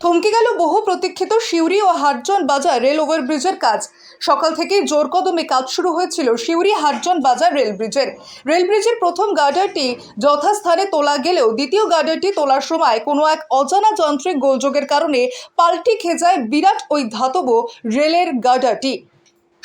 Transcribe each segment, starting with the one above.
থমকে গেল বহু প্রতীক্ষিত সিউড়ি ও হাটজন বাজার রেল ওভারব্রিজের কাজ। সকাল থেকে জোর কদমে কাজ শুরু হয়েছিল সিউড়ি হাটজন বাজার রেল ব্রিজের। রেল ব্রিজের প্রথম গার্ডারটি যথাস্থানে তোলা গেলেও দ্বিতীয় গার্ডারটি তোলার সময় কোনো এক অজানা যান্ত্রিক গোলযোগের কারণে পাল্টি খেজায় বিরাট ওই ধাতব রেলের গার্ডারটি।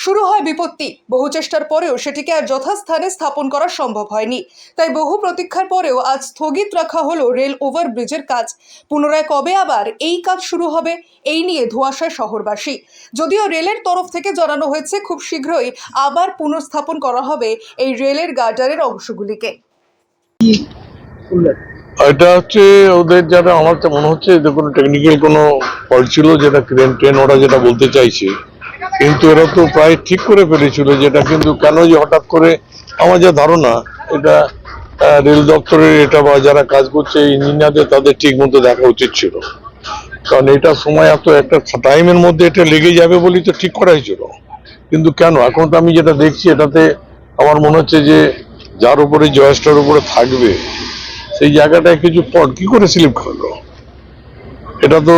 শুরু হয় বিপত্তি। বহু চেষ্টার পরেও সেটিকে আর যথাস্থানে স্থাপন করা সম্ভব হয়নি। তাই বহু প্রতীক্ষার পরেও আজ স্থগিত রাখা হলো রেল ওভারব্রিজের কাজ। পুনরায় কবে আবার এই কাজ শুরু হবে, এই নিয়ে ধোঁয়াশায় শহরবাসী। যদিও রেলের তরফ থেকে জানানো হয়েছে, খুব শীঘ্রই আবার পুনঃস্থাপন করা হবে এই রেলের গার্ডারের অংশগুলিকে। এটা হচ্ছে ওদের যারা, আমার মনে হচ্ছে কোনো টেকনিক্যাল কোনো ফল্ট ছিল, যেটা ট্রেন ওরা যেটা বলতে চাইছে। কিন্তু এরা তো প্রায় ঠিক করে ফেলেছিল যেটা কিন্তু কেন যে হঠাৎ করে আমার যা ধারণা, এটা রেল দপ্তরের এটা বা যারা কাজ করছে ইঞ্জিনিয়ারদের তাদের ঠিক মতো দেখা উচিত ছিল। কারণ এটা সময় এত একটা টাইমের মধ্যে এটা লেগে যাবে বলেই তো ঠিক করা হয়েছিল কিন্তু কেন? এখন তো আমি যেটা দেখছি, এটাতে আমার মনে হচ্ছে যে যার উপরে জয়েসটার উপরে থাকবে, সেই জায়গাটায় কিছু পট কি করে স্লিপ করল? এটা তো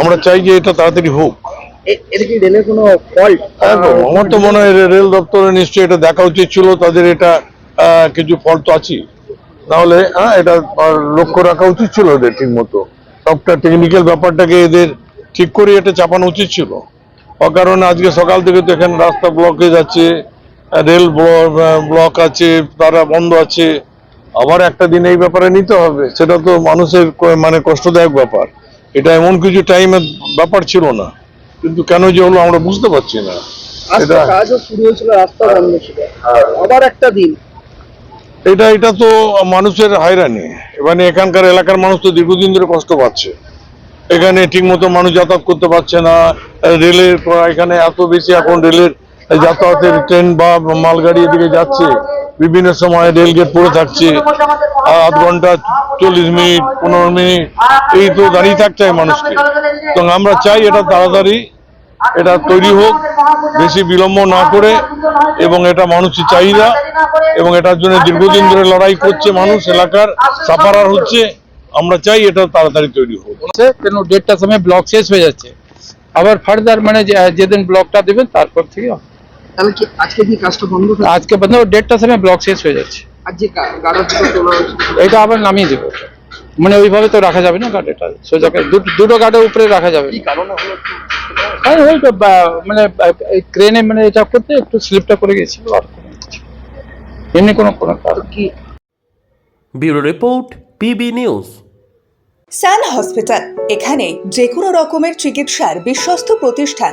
আমরা চাই যে এটা তাড়াতাড়ি হোক। একদম আমার তো মনে হয় রেল দপ্তরে নিশ্চয়ই এটা দেখা উচিত ছিল তাদের এটা আহ, কিছু ফল্ট তো আছেই। নাহলে হ্যাঁ এটা লক্ষ্য রাখা উচিত ছিল ওদের ঠিক মতো সবটা টেকনিক্যাল ব্যাপারটাকে এদের ঠিক করে এটা চাপানো উচিত ছিল। অকারণ আজকে সকাল থেকে তো এখানে রাস্তা ব্লক হয়ে যাচ্ছে রেল ব্লক আছে তারা বন্ধ আছে। আবার একটা দিন এই ব্যাপারে নিতে হবে সেটা তো মানুষের মানে কষ্টদায়ক ব্যাপার। এটা এমন কিছু টাইমের ব্যাপার ছিল না। কিন্তু কেন যে হলো আমরা বুঝতে পারছি না। এটা কাজও শুরু হয়েছিল রাস্তা বন্ধ ছিল। আবার একটা দিন। এটা এটা তো মানুষের হয়রানি। মানে এখানকার এলাকার মানুষ তো দীর্ঘদিন ধরে কষ্ট পাচ্ছে। এখানে ঠিকমতো মানুষ যাতায়াত করতে পারছে না। রেলের এখানে এত বেশি এখন রেলের যাতায়াতের ট্রেন বা মালগাড়ি এদিকে যাচ্ছে। বিভিন্ন সময় রেল গেট পড়ে থাকছে। আধ ঘণ্টা চল্লিশ মিনিট, পনেরো মিনিট, এই তো দাঁড়িয়ে থাকতে হয় মানুষকে। তো আমরা চাই এটা তাড়াতাড়ি এটা তৈরি হোক, বেশি বিলম্ব না করে, এবং এটা মানুষের চাহিদা, এবং এটার জন্য দীর্ঘদিন ধরে লড়াই করছে মানুষ, এলাকার সাফারার হচ্ছে। আমরা চাই এটা তাড়াতাড়ি তৈরি হোক। কেন দেড়টার সময় ব্লক শেষ হয়ে যাচ্ছে। আবার ফার্দার মানে যেদিন ব্লকটা দেবেন, তারপর থেকে। তাহলে কি আজকে কি কাজটা বন্ধ থাকবে আজকে বন্ধ দেড়টার সময় ব্লক শেষ হয়ে যাচ্ছে। আর যে গাড়া তোলা এটা আবার নামিয়ে দেবো। মানে ওইভাবে তো রাখা যাবে না গাড়িটা? সোজা দুটো- দুটো গাড়ির উপরে রাখা যাবে কি কারণে হলো ওই তো মানে ক্রেনে মানে এটা করতে একটু স্লিপটা করে গেছিল আর এমনি কোনো কোনো কারণ কি? Bureau report PB news. Sun hospital এখানে যে কোনো রকমের চিকিৎসার বিশ্বস্ত প্রতিষ্ঠান।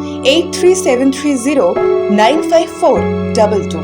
eight three seven three zero nine five four double two